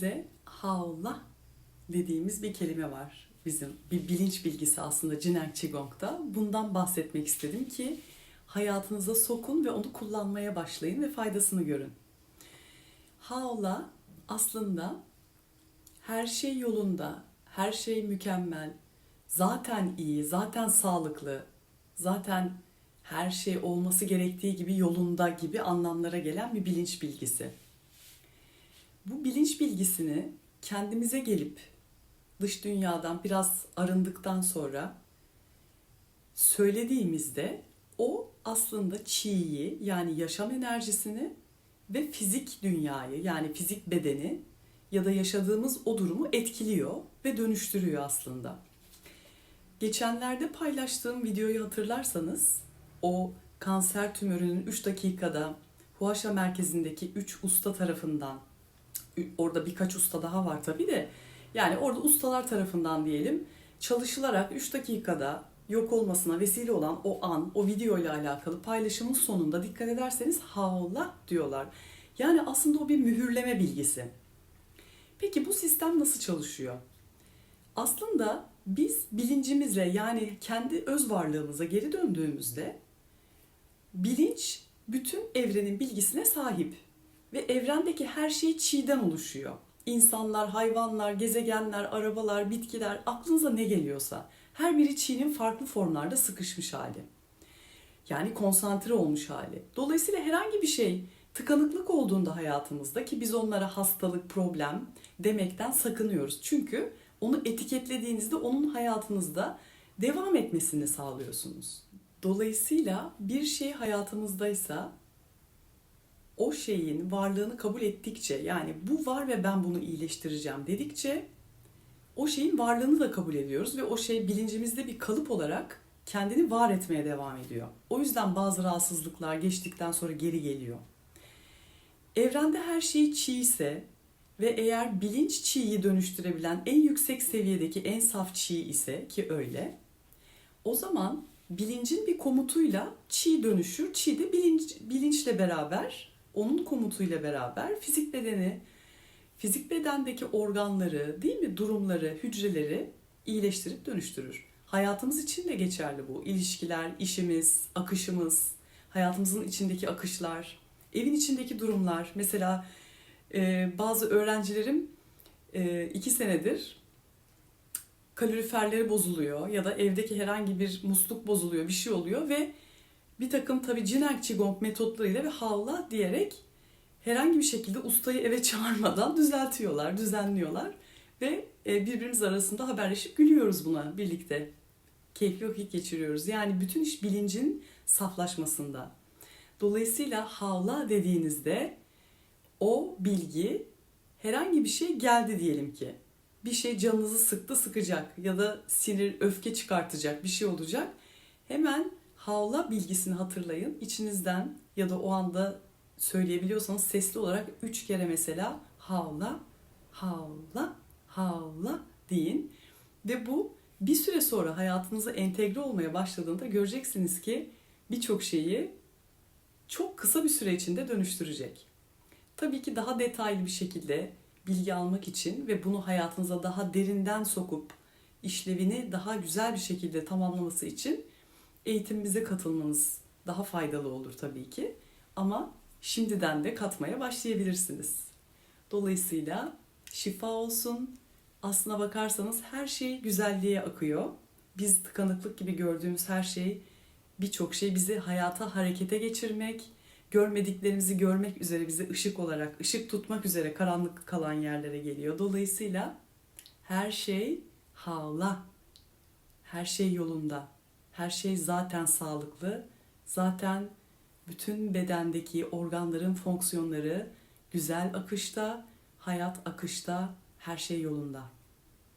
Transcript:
Hepimize havla dediğimiz bir kelime var bizim. Bir bilinç bilgisi aslında Jinen Qigong'da. Bundan bahsetmek istedim ki hayatınıza sokun ve onu kullanmaya başlayın ve faydasını görün. Havla aslında her şey yolunda, her şey mükemmel, zaten iyi, zaten sağlıklı, zaten her şey olması gerektiği gibi yolunda gibi anlamlara gelen bir bilinç bilgisi. Bu bilinç bilgisini kendimize gelip dış dünyadan biraz arındıktan sonra söylediğimizde o aslında çiğyi yani yaşam enerjisini ve fizik dünyayı yani fizik bedeni ya da yaşadığımız o durumu etkiliyor ve dönüştürüyor aslında. Geçenlerde paylaştığım videoyu hatırlarsanız o kanser tümörünün 3 dakikada Huaşa merkezindeki 3 usta tarafından orada birkaç usta daha var tabii de yani orada ustalar tarafından diyelim çalışılarak 3 dakikada yok olmasına vesile olan o an, o video ile alakalı paylaşımın sonunda dikkat ederseniz havla diyorlar. Yani aslında o bir mühürleme bilgisi. Peki bu sistem nasıl çalışıyor? Aslında biz bilincimize yani kendi öz varlığımıza geri döndüğümüzde bilinç bütün evrenin bilgisine sahip ve evrendeki her şey çiğden oluşuyor. İnsanlar, hayvanlar, gezegenler, arabalar, bitkiler, aklınıza ne geliyorsa her biri çiğnin farklı formlarda sıkışmış hali. Yani konsantre olmuş hali. Dolayısıyla herhangi bir şey tıkanıklık olduğunda hayatımızda ki biz onlara hastalık, problem demekten sakınıyoruz. Çünkü onu etiketlediğinizde onun hayatınızda devam etmesini sağlıyorsunuz. Dolayısıyla bir şey hayatımızdaysa o şeyin varlığını kabul ettikçe yani bu var ve ben bunu iyileştireceğim dedikçe o şeyin varlığını da kabul ediyoruz ve o şey bilincimizde bir kalıp olarak kendini var etmeye devam ediyor. O yüzden bazı rahatsızlıklar geçtikten sonra geri geliyor. Evrende her şey çiğ ise ve eğer bilinç çiğyi dönüştürebilen en yüksek seviyedeki en saf çiğ ise ki öyle, o zaman bilincin bir komutuyla çiğ dönüşür. Çiğ de bilinç, bilinçle beraber, onun komutuyla beraber fizik bedeni, fizik bedendeki organları, değil mi durumları, hücreleri iyileştirip dönüştürür. Hayatımız için de geçerli bu. İlişkiler, işimiz, akışımız, hayatımızın içindeki akışlar, evin içindeki durumlar. Mesela e, bazı öğrencilerim e, iki senedir kaloriferleri bozuluyor ya da evdeki herhangi bir musluk bozuluyor, bir şey oluyor ve bir takım tabii Jinen Qigong metotlarıyla ve havla diyerek herhangi bir şekilde ustayı eve çağırmadan düzeltiyorlar, düzenliyorlar ve e, birbirimiz arasında haberleşip gülüyoruz buna birlikte. Keyifli vakit geçiriyoruz. Yani bütün iş bilincin saflaşmasında. Dolayısıyla havla dediğinizde o bilgi herhangi bir şey geldi diyelim ki. Bir şey canınızı sıktı sıkacak ya da sinir, öfke çıkartacak bir şey olacak. Hemen havla bilgisini hatırlayın. İçinizden ya da o anda söyleyebiliyorsanız sesli olarak üç kere mesela havla, havla, havla deyin. Ve bu bir süre sonra hayatınıza entegre olmaya başladığında göreceksiniz ki birçok şeyi çok kısa bir süre içinde dönüştürecek. Tabii ki daha detaylı bir şekilde bilgi almak için ve bunu hayatınıza daha derinden sokup işlevini daha güzel bir şekilde tamamlaması için eğitimimize katılmanız daha faydalı olur tabii ki. Ama şimdiden de katmaya başlayabilirsiniz. Dolayısıyla şifa olsun. Aslına bakarsanız her şey güzelliğe akıyor. Biz tıkanıklık gibi gördüğümüz her şey birçok şey bizi hayata harekete geçirmek, görmediklerimizi görmek üzere bizi ışık olarak, ışık tutmak üzere karanlık kalan yerlere geliyor. Dolayısıyla her şey havla. Her şey yolunda. Her şey zaten sağlıklı. Zaten bütün bedendeki organların fonksiyonları güzel akışta, hayat akışta, her şey yolunda.